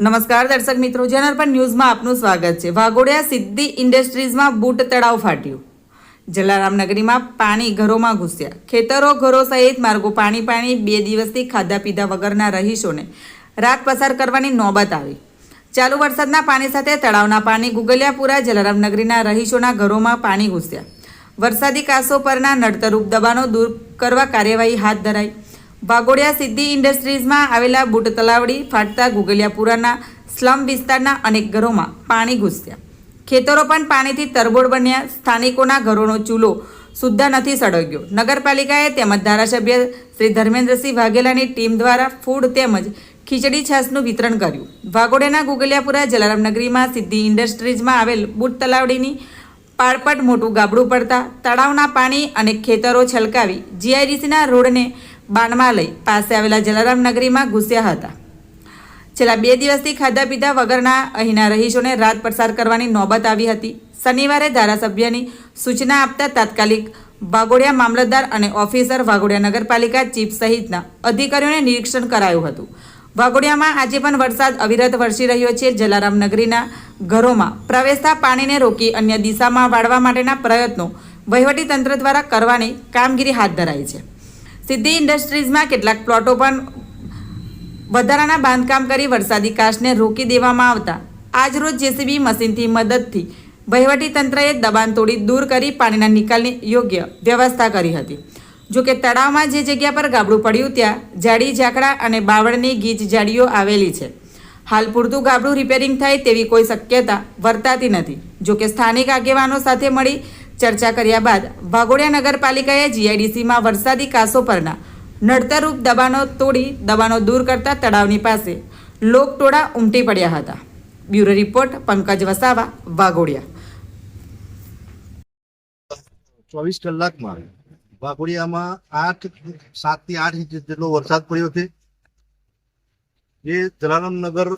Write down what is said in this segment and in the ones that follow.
નમસ્કાર દર્શક મિત્રો જનરપન ન્યૂઝમાં આપનું સ્વાગત છે. વાઘોડિયા સિદ્ધિ ઇન્ડસ્ટ્રીઝમાં બૂટ તળાવ ફાટ્યું. જલારામનગરીમાં પાણી ઘરોમાં ઘૂસ્યા. ખેતરો ઘરો સહિત માર્ગો પાણી પાણી બે દિવસથી ખાધા પીધા વગરના રહીશોને રાત પસાર કરવાની નોબત આવી. ચાલુ વરસાદના પાણી સાથે તળાવના પાણી ગુગલિયાપુરા જલારામનગરીના રહીશોના ઘરોમાં પાણી ઘૂસ્યા. વરસાદી કાસો પરના નડતરૂપ દબાણો દૂર કરવા કાર્યવાહી હાથ ધરાઈ. વાઘોડિયા સિદ્ધિ ઇન્ડસ્ટ્રીઝમાં આવેલા બુટ તલાવડી ફાટતા ગુગલિયાપુરાના, સ્લમ વિસ્તારના અનેક ઘરોમાં પાણી ઘૂસ્યા. ખેતરો પણ પાણીથી તરબોળ બન્યા. સ્થાનિકોના ઘરોનો ચૂલો સુદ્ધા નથી સળગ્યો. નગરપાલિકાએ તેમજ ધારાસભ્ય શ્રી ધર્મેન્દ્રસિંહ વાઘેલાની ટીમ દ્વારા ફૂડ તેમજ ખીચડી છાશનું વિતરણ કર્યું. વાઘોડિયાના ગુગલિયાપુરા જલારામનગરીમાં સિદ્ધિ ઇન્ડસ્ટ્રીઝમાં આવેલ બુટ તલાવડીની પાળપટ મોટું ગાબડું પડતા તળાવના પાણી અને ખેતરો છલકાવી જીઆઈડીસીના રોડને બાનમાં લઈ પાસે આવેલા જલારામ નગરીમાં ઘૂસ્યા હતા. છેલ્લા બે દિવસથી ખાધા પીધા વગરના અહીંના રહીશોને રાત પસાર કરવાની નોબત આવી હતી. શનિવારે ધારાસભ્યની સૂચના આપતા તાત્કાલિક વાઘોડિયા મામલતદાર અને ઓફિસર વાઘોડિયા નગરપાલિકા ચીફ સહિતના અધિકારીઓને નિરીક્ષણ કરાયું હતું. વાઘોડિયામાં આજે પણ વરસાદ અવિરત વરસી રહ્યો છે. જલારામ નગરીના ઘરોમાં પ્રવેશતા પાણીને રોકી અન્ય દિશામાં વાળવા માટેના પ્રયત્નો વહીવટી તંત્ર દ્વારા કરવાની કામગીરી હાથ ધરાઈ છે. સિદ્ધિ ઇન્ડસ્ટ્રીઝમાં કેટલાક પ્લોટો પણ વધારાના બાંધકામ કરી વરસાદી કાશને રોકી દેવામાં આવતા. આજરોજ જેસીબી મશીનથી મદદથી વહીવટી તંત્રએ દબાણ તોડી દૂર કરી પાણીના નિકાલની યોગ્ય વ્યવસ્થા કરી હતી. જોકે તળાવમાં જે જગ્યા પર ગાબડું પડ્યું ત્યાં જાડી ઝાકડા અને બાવળની ગીચ જાડીઓ આવેલી છે. હાલ પૂરતું ગાબડું રિપેરિંગ થાય તેવી કોઈ શક્યતા વર્તાતી નથી. જોકે સ્થાનિક આગેવાનો સાથે મળી ચર્ચા કર્યા બાદ વાઘોડિયા નગરપાલિકાએ જીઆઈડીસીમાં વરસાદી કાસો પરના નડતરરૂપ દબાણો તોડી દબાણો દૂર કરતા તળાવની પાસે લોકટોળા ઉમટી પડ્યા હતા. Bureau report, Pankaj Vasava, Waghodia. ચોવીસ કલાકમાં વાઘોડિયામાં આઠ સાતથી આઠ ઇંચ જેટલો વરસાદ પડ્યો છે. જે જલારામનગર,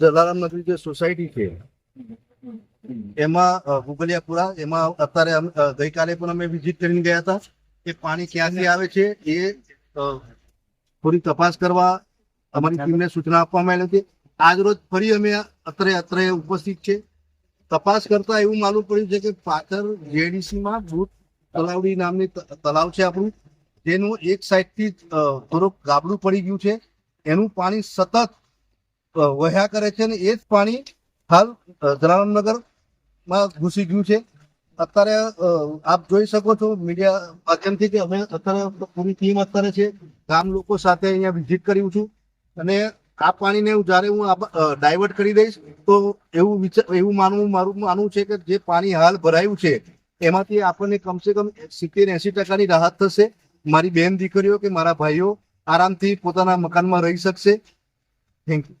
જલારામનગરી જે સોસાયટી છે એમાં ગુગલિયાપુરા એમાં અત્યારે ગઈકાલે પણ અમે વિઝિટ કરીને ગયા હતા કે પાણી ક્યાંથી આવે છે એ થોડી તપાસ કરવા અમારી ટીમને સૂચના આપવામાં આવી હતી આજ રોજ ફરી અમે અત્રે અત્રે ઉપસ્થિત છે. તપાસ કરતા એવું માલુમ પડ્યું છે કે પાછળ જેડીસી માં ભૂત તલાવડી નામની તલાવ છે આપણું જેનું એક સાઈડથી થોડુંક ગાબડું પડી ગયું છે. એનું પાણી સતત વહ્યા કરે છે અને એ જ પાણી હાલ અ, જલારામનગરમાં ઘૂસી ગયું છે. અત્યારે આપ જોઈ શકો છો મીડિયા માધ્યમથી કે અમે અત્યારે પૂરી ટીમ અત્યારે છે. ગામ લોકો સાથે અહીંયા વિઝિટ કર્યું છું. અને આ પાણીને હું જ્યારે હું ડાયવર્ટ કરી દઈશ તો એવું વિચાર એવું માનવું મારું માનવું છે કે જે પાણી હાલ ભરાયું છે એમાંથી આપણને કમસે કમ સિત્તેર એસી ટકાની રાહત થશે. મારી બેન દીકરીઓ કે મારા ભાઈઓ આરામથી પોતાના મકાનમાં રહી શકશે. Thank you